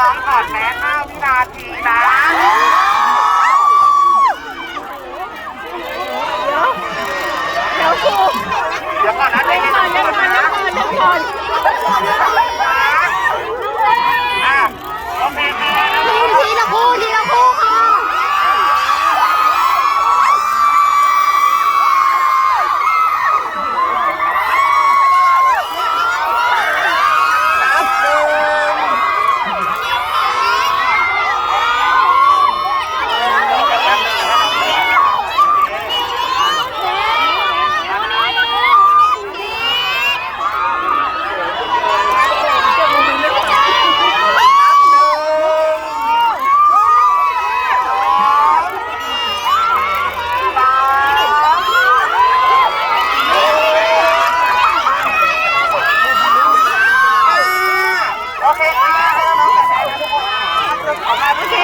น้องๆถอดแมส5วินาทีนะ เดี๋ยวครู เดี๋ยวก่อนนะใจ เดี๋ยว เย็น ก่อน ๆ เดี๋ยวก่อนเดี๋ยวก่อนเดี๋ยวก่อน อะโอเคค่ะ ทีละคู่ทีละคู่ค่ะ นับหนึ่ง โอ เคค่ะน้องๆแต่งนะทุกคนออกมาพี่ที